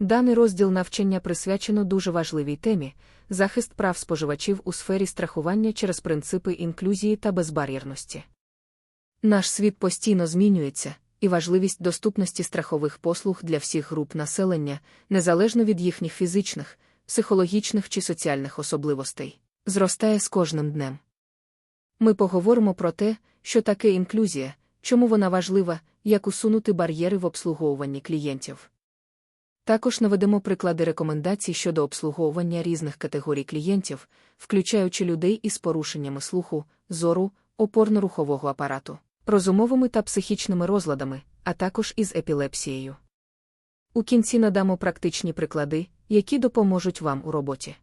Даний розділ навчання присвячено дуже важливій темі захист прав споживачів у сфері страхування через принципи інклюзії та безбар'єрності. Наш світ постійно змінюється, і важливість доступності страхових послуг для всіх груп населення, незалежно від їхніх фізичних, психологічних чи соціальних особливостей, зростає з кожним днем. Ми поговоримо про те, що таке інклюзія, чому вона важлива, як усунути бар'єри в обслуговуванні клієнтів. Також наведемо приклади рекомендацій щодо обслуговування різних категорій клієнтів, включаючи людей із порушеннями слуху, зору, опорно-рухового апарату, розумовими та психічними розладами, а також із епілепсією. У кінці надамо практичні приклади, які допоможуть вам у роботі.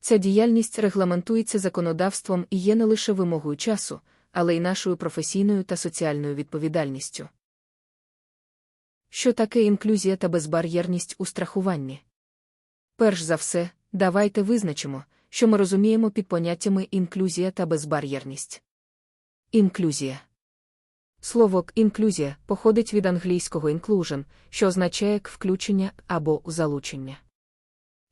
Ця діяльність регламентується законодавством і є не лише вимогою часу, але й нашою професійною та соціальною відповідальністю. Що таке інклюзія та безбар'єрність у страхуванні? Перш за все, давайте визначимо, що ми розуміємо під поняттями інклюзія та безбар'єрність. Інклюзія. Слово інклюзія походить від англійського inclusion, що означає включення або залучення.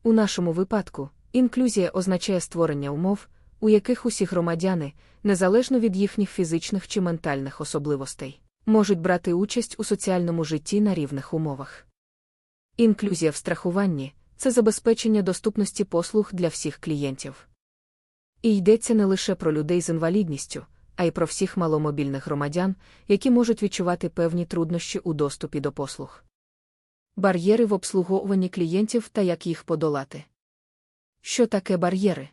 У нашому випадку, інклюзія означає створення умов, у яких усі громадяни, незалежно від їхніх фізичних чи ментальних особливостей, можуть брати участь у соціальному житті на рівних умовах. Інклюзія в страхуванні це забезпечення доступності послуг для всіх клієнтів. І йдеться не лише про людей з інвалідністю, а й про всіх маломобільних громадян, які можуть відчувати певні труднощі у доступі до послуг. Бар'єри в обслуговуванні клієнтів та як їх подолати. Що таке бар'єри?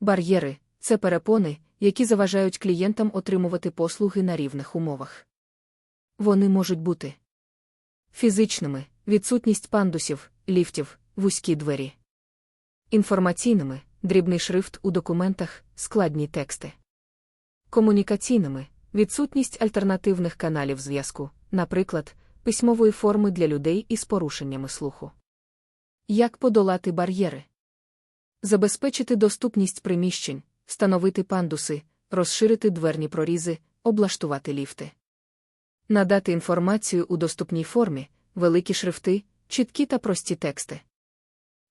Бар'єри це перепони, які заважають клієнтам отримувати послуги на рівних умовах. Вони можуть бути фізичними відсутність пандусів, ліфтів, вузькі двері, інформаційними дрібний шрифт у документах, складні тексти, комунікаційними відсутність альтернативних каналів зв'язку, наприклад, письмової форми для людей із порушеннями слуху. Як подолати бар'єри? Забезпечити доступність приміщень, встановити пандуси, розширити дверні прорізи, облаштувати ліфти. Надати інформацію у доступній формі, великі шрифти, чіткі та прості тексти.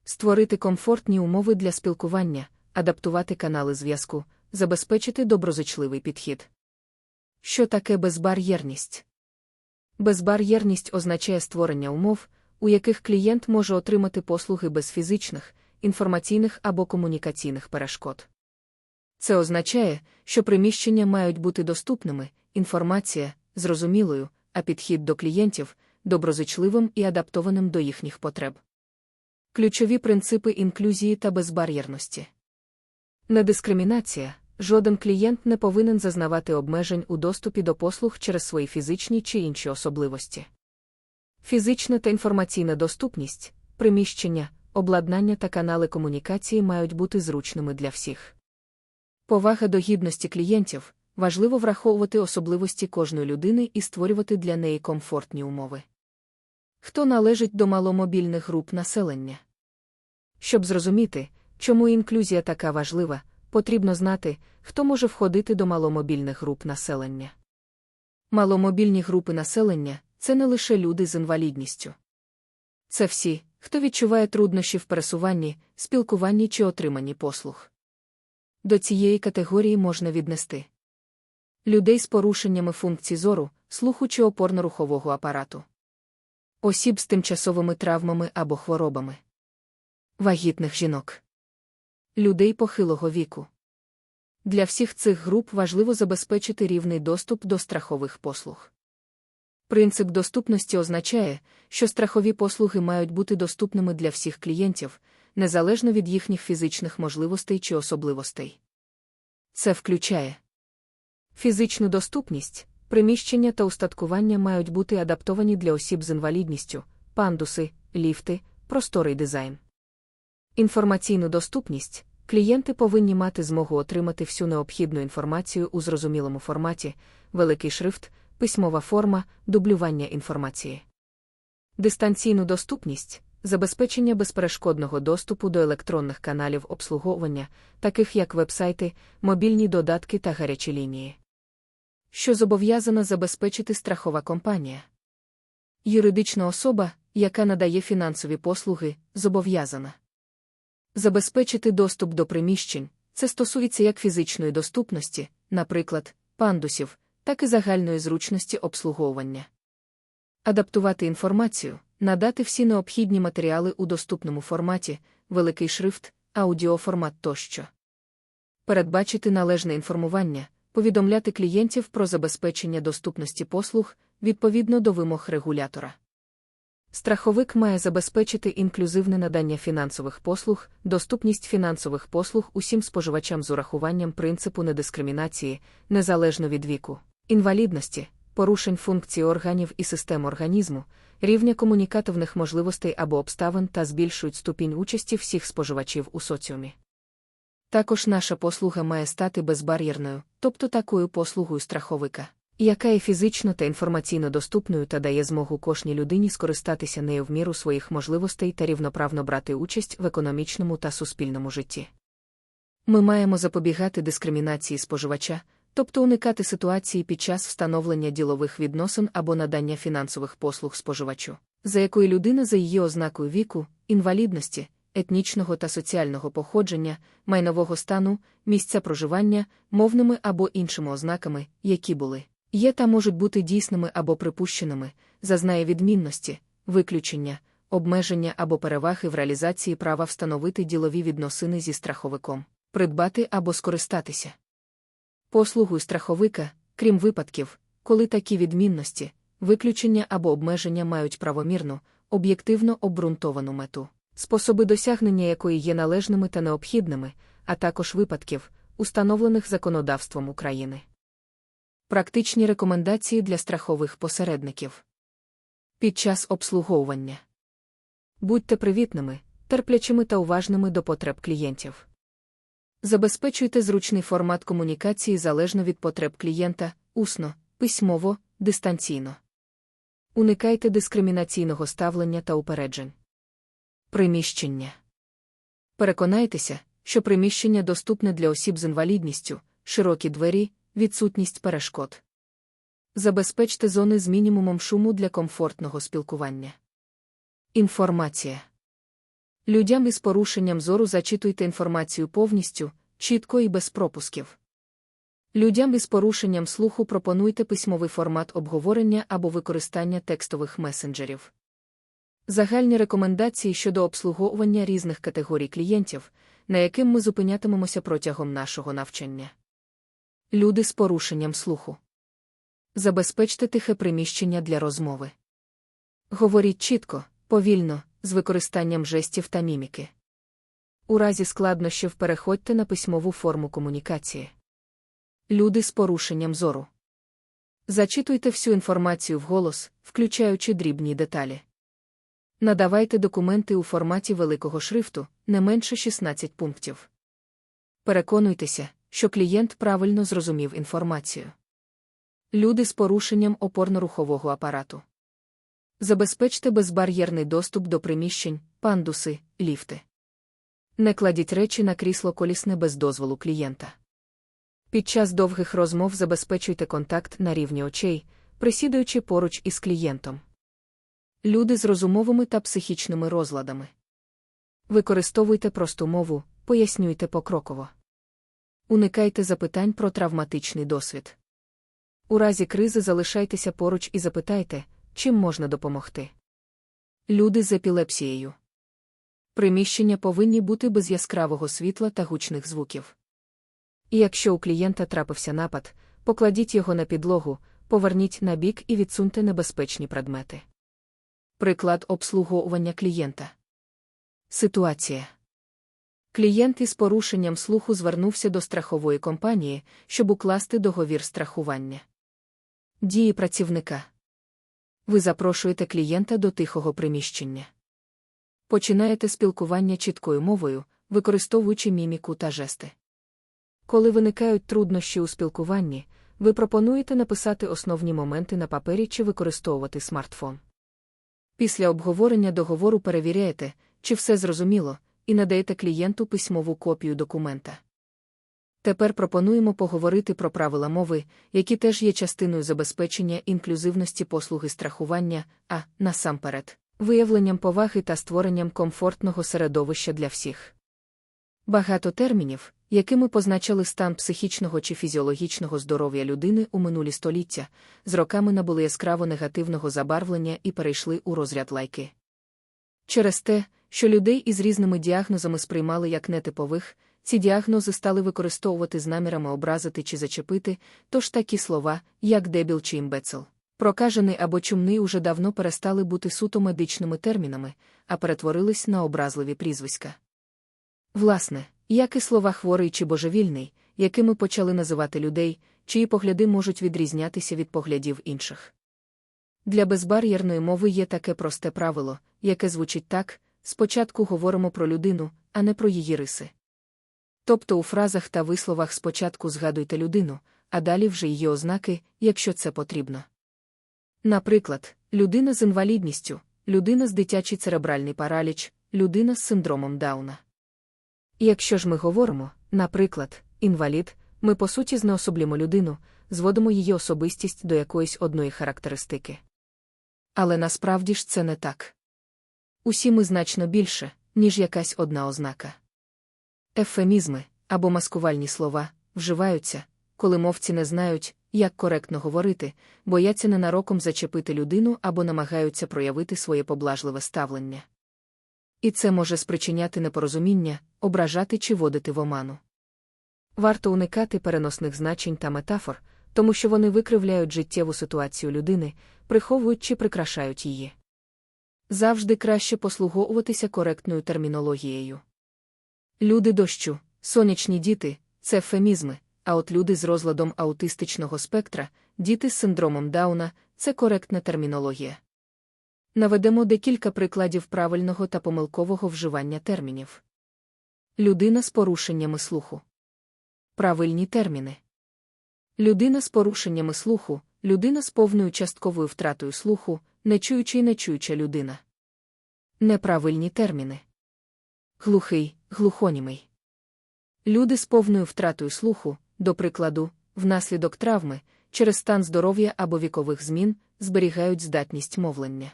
Створити комфортні умови для спілкування, адаптувати канали зв'язку, забезпечити доброзичливий підхід. Що таке безбар'єрність? Безбар'єрність означає створення умов, у яких клієнт може отримати послуги без фізичних, інформаційних або комунікаційних перешкод. Це означає, що приміщення мають бути доступними, інформація зрозумілою, а підхід до клієнтів доброзичливим і адаптованим до їхніх потреб. Ключові принципи інклюзії та безбар'єрності. Недискримінація. Жоден клієнт не повинен зазнавати обмежень у доступі до послуг через свої фізичні чи інші особливості. Фізична та інформаційна доступність, приміщення, обладнання та канали комунікації мають бути зручними для всіх. Повага до гідності клієнтів важливо враховувати особливості кожної людини і створювати для неї комфортні умови. Хто належить до маломобільних груп населення? Щоб зрозуміти, чому інклюзія така важлива, потрібно знати, хто може входити до маломобільних груп населення. Маломобільні групи населення це не лише люди з інвалідністю. Це всі, хто відчуває труднощі в пересуванні, спілкуванні чи отриманні послуг. До цієї категорії можна віднести людей з порушеннями функцій зору, слуху чи опорно-рухового апарату, осіб з тимчасовими травмами або хворобами, вагітних жінок, людей похилого віку. Для всіх цих груп важливо забезпечити рівний доступ до страхових послуг. Принцип доступності означає, що страхові послуги мають бути доступними для всіх клієнтів, незалежно від їхніх фізичних можливостей чи особливостей. Це включає фізичну доступність, приміщення та устаткування мають бути адаптовані для осіб з інвалідністю, пандуси, ліфти, просторий дизайн. Інформаційну доступність клієнти повинні мати змогу отримати всю необхідну інформацію у зрозумілому форматі, великий шрифт, письмова форма, дублювання інформації. Дистанційну доступність забезпечення безперешкодного доступу до електронних каналів обслуговування, таких як вебсайти, мобільні додатки та гарячі лінії. Що зобов'язана забезпечити страхова компанія? Юридична особа, яка надає фінансові послуги, зобов'язана забезпечити доступ до приміщень. Це стосується як фізичної доступності, наприклад, пандусів, так і загальної зручності обслуговування. Адаптувати інформацію, надати всі необхідні матеріали у доступному форматі, великий шрифт, аудіоформат тощо. Передбачити належне інформування, повідомляти клієнтів про забезпечення доступності послуг відповідно до вимог регулятора. Страховик має забезпечити інклюзивне надання фінансових послуг, доступність фінансових послуг усім споживачам з урахуванням принципу недискримінації, незалежно від віку, інвалідності, порушень функцій органів і систем організму, рівня комунікативних можливостей або обставин та збільшують ступінь участі всіх споживачів у соціумі. Також наша послуга має стати безбар'єрною, тобто такою послугою страховика яка є фізично та інформаційно доступною та дає змогу кожній людині скористатися нею в міру своїх можливостей та рівноправно брати участь в економічному та суспільному житті. Ми маємо запобігати дискримінації споживача, тобто уникати ситуації під час встановлення ділових відносин або надання фінансових послуг споживачу, за якою людина за її ознакою віку, інвалідності, етнічного та соціального походження, майнового стану, місця проживання, мовними або іншими ознаками, які були є та можуть бути дійсними або припущеними, зазнає відмінності, виключення, обмеження або переваги в реалізації права встановити ділові відносини зі страховиком, придбати або скористатися. Послугою страховика, крім випадків, коли такі відмінності, виключення або обмеження мають правомірну, об'єктивно обґрунтовану мету, способи досягнення якої є належними та необхідними, а також випадків, установлених законодавством України. Практичні рекомендації для страхових посередників. Під час обслуговування. Будьте привітними, терплячими та уважними до потреб клієнтів. Забезпечуйте зручний формат комунікації залежно від потреб клієнта, усно, письмово, дистанційно. Уникайте дискримінаційного ставлення та упереджень. Приміщення. Переконайтеся, що приміщення доступне для осіб з інвалідністю, широкі двері, відсутність перешкод. Забезпечте зони з мінімумом шуму для комфортного спілкування. Інформація. Людям із порушенням зору зачитуйте інформацію повністю, чітко і без пропусків. Людям із порушенням слуху пропонуйте письмовий формат обговорення або використання текстових месенджерів. Загальні рекомендації щодо обслуговування різних категорій клієнтів, на яким ми зупинятимемося протягом нашого навчання. Люди з порушенням слуху. Забезпечте тихе приміщення для розмови. Говоріть чітко, повільно, з використанням жестів та міміки. У разі складнощів переходьте на письмову форму комунікації. Люди з порушенням зору. Зачитуйте всю інформацію вголос, включаючи дрібні деталі. Надавайте документи у форматі великого шрифту, не менше 16 пунктів. Переконуйтеся, що клієнт правильно зрозумів інформацію. Люди з порушенням опорно-рухового апарату. Забезпечте безбар'єрний доступ до приміщень, пандуси, ліфти. Не кладіть речі на крісло колісне без дозволу клієнта. Під час довгих розмов забезпечуйте контакт на рівні очей, присідаючи поруч із клієнтом. Люди з розумовими та психічними розладами. Використовуйте просту мову, пояснюйте покроково. Уникайте запитань про травматичний досвід. У разі кризи залишайтеся поруч і запитайте, чим можна допомогти. Люди з епілепсією. Приміщення повинні бути без яскравого світла та гучних звуків. І якщо у клієнта трапився напад, покладіть його на підлогу, поверніть на бік і відсуньте небезпечні предмети. Приклад обслуговування клієнта. Ситуація. Клієнт із порушенням слуху звернувся до страхової компанії, щоб укласти договір страхування. Дії працівника. Ви запрошуєте клієнта до тихого приміщення. Починаєте спілкування чіткою мовою, використовуючи міміку та жести. Коли виникають труднощі у спілкуванні, ви пропонуєте написати основні моменти на папері чи використовувати смартфон. Після обговорення договору перевіряєте, чи все зрозуміло і надаєте клієнту письмову копію документа. Тепер пропонуємо поговорити про правила мови, які теж є частиною забезпечення інклюзивності послуги страхування, а насамперед, виявленням поваги та створенням комфортного середовища для всіх. Багато термінів, якими позначали стан психічного чи фізіологічного здоров'я людини у минулі століття, з роками набули яскраво негативного забарвлення і перейшли у розряд лайки. Через те, що людей із різними діагнозами сприймали як нетипових, ці діагнози стали використовувати з намірами образити чи зачепити, тож такі слова, як дебіл чи імбецил. Прокажений або чумний уже давно перестали бути суто медичними термінами, а перетворились на образливі прізвиська. Власне, як і слова хворий чи божевільний, якими почали називати людей, чиї погляди можуть відрізнятися від поглядів інших. Для безбар'єрної мови є таке просте правило, яке звучить так: спочатку говоримо про людину, а не про її риси. Тобто у фразах та висловах спочатку згадуйте людину, а далі вже її ознаки, якщо це потрібно. Наприклад, людина з інвалідністю, людина з дитячий церебральний параліч, людина з синдромом Дауна. Якщо ж ми говоримо, наприклад, інвалід, ми по суті знеособлюємо людину, зводимо її особистість до якоїсь одної характеристики. Але насправді ж це не так. Усі ми значно більше, ніж якась одна ознака. Ефемізми або маскувальні слова вживаються, коли мовці не знають, як коректно говорити, бояться ненароком зачепити людину або намагаються проявити своє поблажливе ставлення. І це може спричиняти непорозуміння, ображати чи водити в оману. Варто уникати переносних значень та метафор, тому що вони викривляють життєву ситуацію людини, приховують чи прикрашають її. Завжди краще послуговуватися коректною термінологією. Люди дощу, сонячні діти це ефемізми, а от люди з розладом аутистичного спектра, діти з синдромом Дауна це коректна термінологія. Наведемо декілька прикладів правильного та помилкового вживання термінів. Людина з порушеннями слуху. Правильні терміни. Людина з порушеннями слуху, людина з повною частковою втратою слуху, нечуюча і нечуюча людина. Неправильні терміни. Глухий, глухонімий. Люди з повною втратою слуху, до прикладу, внаслідок травми, через стан здоров'я або вікових змін, зберігають здатність мовлення.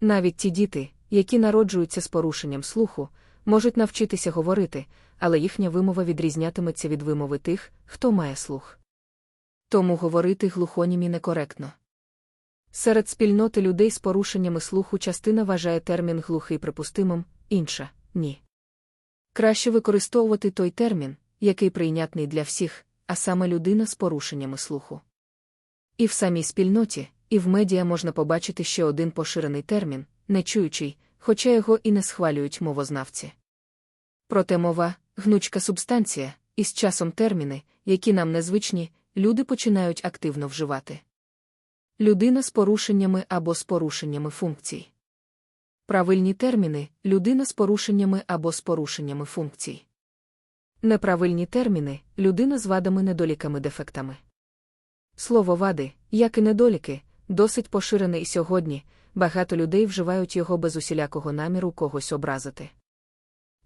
Навіть ті діти, які народжуються з порушенням слуху, можуть навчитися говорити, але їхня вимова відрізнятиметься від вимови тих, хто має слух. Тому говорити глухонімі некоректно. Серед спільноти людей з порушеннями слуху частина вважає термін глухий припустимим, інша ні. Краще використовувати той термін, який прийнятний для всіх, а саме людина з порушеннями слуху. І в самій спільноті, і в медіа можна побачити ще один поширений термін, нечуючий, хоча його і не схвалюють мовознавці. Проте мова, гнучка субстанція, і з часом терміни, які нам незвичні, люди починають активно вживати. Людина з порушеннями або з порушеннями функцій. Правильні терміни людина з порушеннями або з порушеннями функцій. Неправильні терміни людина з вадами недоліками дефектами. Слово вади, як і недоліки, досить поширене і сьогодні, багато людей вживають його без усілякого наміру когось образити.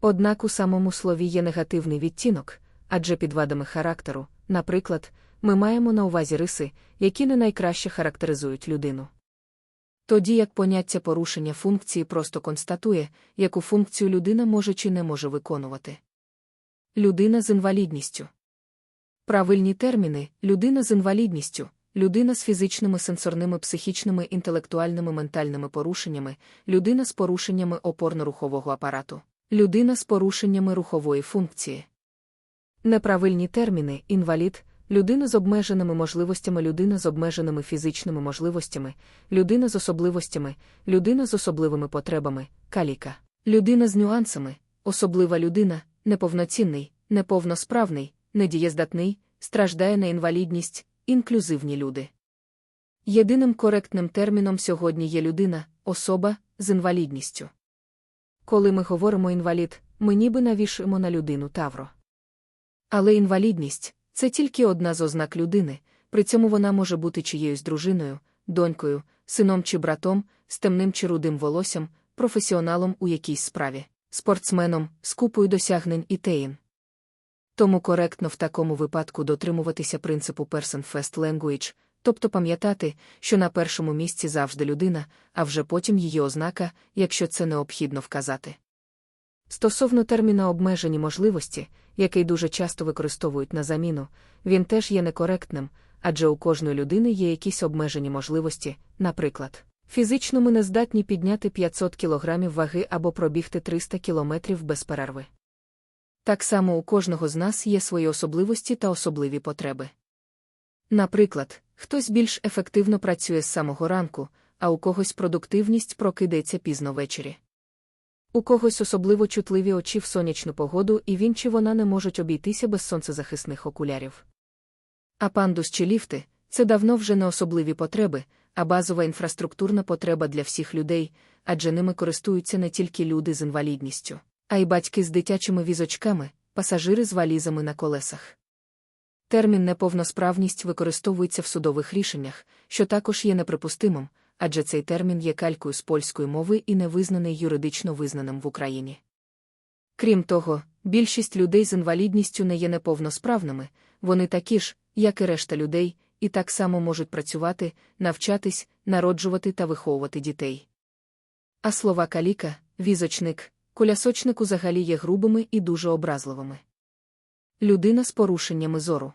Однак у самому слові є негативний відтінок, адже під вадами характеру, наприклад, ми маємо на увазі риси, які не найкраще характеризують людину. Тоді як поняття порушення функції просто констатує, яку функцію людина може чи не може виконувати. Людина з інвалідністю. Правильні терміни людина з інвалідністю, людина з фізичними сенсорними психічними інтелектуальними ментальними порушеннями, людина з порушеннями опорно-рухового апарату, людина з порушеннями рухової функції. Неправильні терміни інвалід, людина з обмеженими можливостями, людина з обмеженими фізичними можливостями, людина з особливостями, людина з особливими потребами, каліка, людина з нюансами, особлива людина, неповноцінний, неповносправний, недієздатний, страждає на інвалідність, інклюзивні люди. Єдиним коректним терміном сьогодні є людина, особа з інвалідністю. Коли ми говоримо інвалід, ми ніби навішуємо на людину тавро. Але інвалідність це тільки одна з ознак людини, при цьому вона може бути чиєюсь дружиною, донькою, сином чи братом, з темним чи рудим волоссям, професіоналом у якійсь справі, спортсменом, з купою досягнень і теїн. Тому коректно в такому випадку дотримуватися принципу Person First Language, Тобто пам'ятати, що на першому місці завжди людина, а вже потім її ознака, якщо це необхідно вказати. Стосовно терміна обмежені можливості, який дуже часто використовують на заміну, він теж є некоректним, адже у кожної людини є якісь обмежені можливості, наприклад, фізично ми не здатні підняти 500 кг ваги або пробігти 300 км без перерви. Так само у кожного з нас є свої особливості та особливі потреби. Наприклад, хтось більш ефективно працює з самого ранку, а у когось продуктивність прокидається пізно ввечері. У когось особливо чутливі очі в сонячну погоду, і він чи вона не можуть обійтися без сонцезахисних окулярів. А пандус чи ліфти це давно вже не особливі потреби, а базова інфраструктурна потреба для всіх людей, адже ними користуються не тільки люди з інвалідністю, а й батьки з дитячими візочками, пасажири з валізами на колесах. Термін неповносправність використовується в судових рішеннях, що також є неприпустимим, адже цей термін є калькою з польської мови і не визнаний юридично визнаним в Україні. Крім того, більшість людей з інвалідністю не є неповносправними, вони такі ж, як і решта людей, і так само можуть працювати, навчатись, народжувати та виховувати дітей. А слова каліка, візочник, колясочник взагалі є грубими і дуже образливими. Людина з порушеннями зору.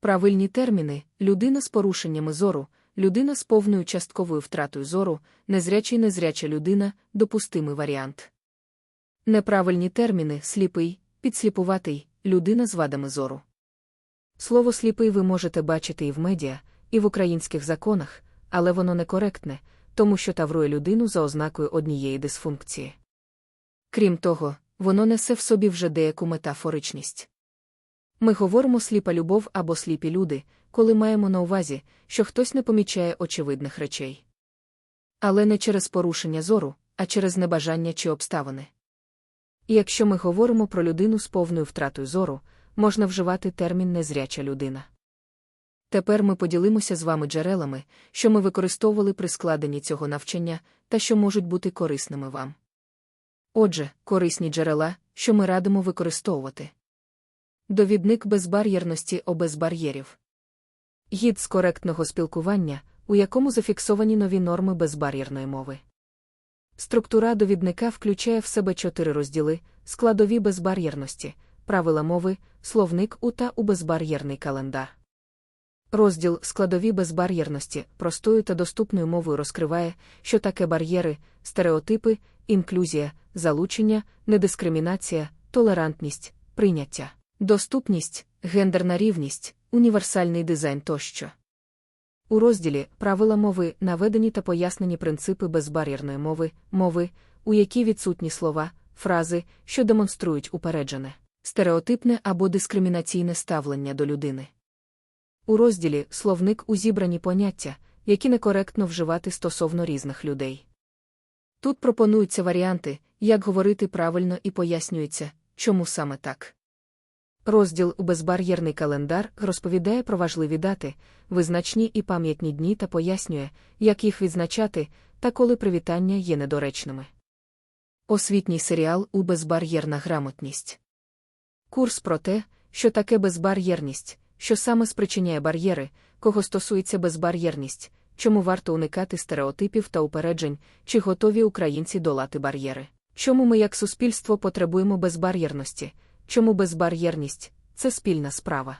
Правильні терміни людина з порушеннями зору, людина з повною частковою втратою зору, незрячий незряча людина допустимий варіант. Неправильні терміни сліпий, підсліпуватий, людина з вадами зору. Слово сліпий ви можете бачити і в медіа, і в українських законах, але воно некоректне, тому що таврує людину за ознакою однієї дисфункції. Крім того, воно несе в собі вже деяку метафоричність. Ми говоримо сліпа любов або сліпі люди, коли маємо на увазі, що хтось не помічає очевидних речей. Але не через порушення зору, а через небажання чи обставини. І якщо ми говоримо про людину з повною втратою зору, можна вживати термін незряча людина. Тепер ми поділимося з вами джерелами, що ми використовували при складенні цього навчання та що можуть бути корисними вам. Отже, корисні джерела, що ми радимо використовувати. Довідник безбар'єрності о безбар'єрів. Гід з коректного спілкування, у якому зафіксовані нові норми безбар'єрної мови. Структура довідника включає в себе чотири розділи: складові безбар'єрності, правила мови, словник у та у безбар'єрний календар. Розділ складові безбар'єрності простою та доступною мовою розкриває, що таке бар'єри, стереотипи, інклюзія, залучення, недискримінація, толерантність, прийняття, доступність, гендерна рівність, універсальний дизайн тощо. У розділі Правила мови наведені та пояснені принципи безбар'єрної мови, мови, у якій відсутні слова, фрази, що демонструють упереджене, стереотипне або дискримінаційне ставлення до людини. У розділі Словник у зібрані поняття, які некоректно вживати стосовно різних людей. Тут пропонуються варіанти, як говорити правильно і пояснюється, чому саме так. Розділ безбар'єрний календар розповідає про важливі дати, визначні і пам'ятні дні та пояснює, як їх відзначати та коли привітання є недоречними. Освітній серіал у безбар'єрна грамотність. Курс про те, що таке безбар'єрність, що саме спричиняє бар'єри, кого стосується безбар'єрність, чому варто уникати стереотипів та упереджень, чи готові українці долати бар'єри. Чому ми як суспільство потребуємо безбар'єрності? Чому безбар'єрність це спільна справа?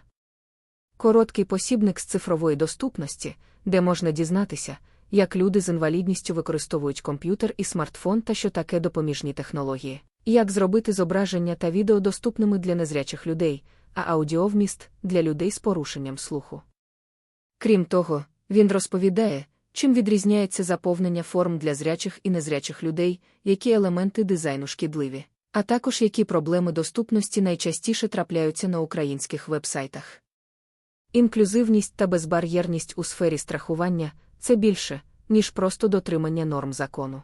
Короткий посібник з цифрової доступності, де можна дізнатися, як люди з інвалідністю використовують комп'ютер і смартфон та що таке допоміжні технології, як зробити зображення та відео доступними для незрячих людей, а аудіовміст для людей з порушенням слуху. Крім того, він розповідає, чим відрізняється заповнення форм для зрячих і незрячих людей, які елементи дизайну шкідливі а також які проблеми доступності найчастіше трапляються на українських вебсайтах. Інклюзивність та безбар'єрність у сфері страхування це більше, ніж просто дотримання норм закону.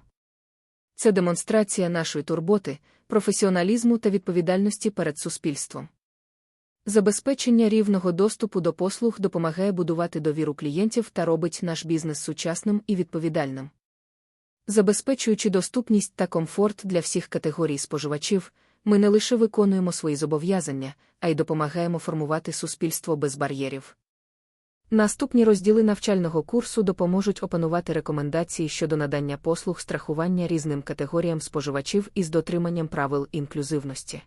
Це демонстрація нашої турботи, професіоналізму та відповідальності перед суспільством. Забезпечення рівного доступу до послуг допомагає будувати довіру клієнтів та робить наш бізнес сучасним і відповідальним. Забезпечуючи доступність та комфорт для всіх категорій споживачів, ми не лише виконуємо свої зобов'язання, а й допомагаємо формувати суспільство без бар'єрів. Наступні розділи навчального курсу допоможуть опанувати рекомендації щодо надання послуг страхування різним категоріям споживачів із дотриманням правил інклюзивності.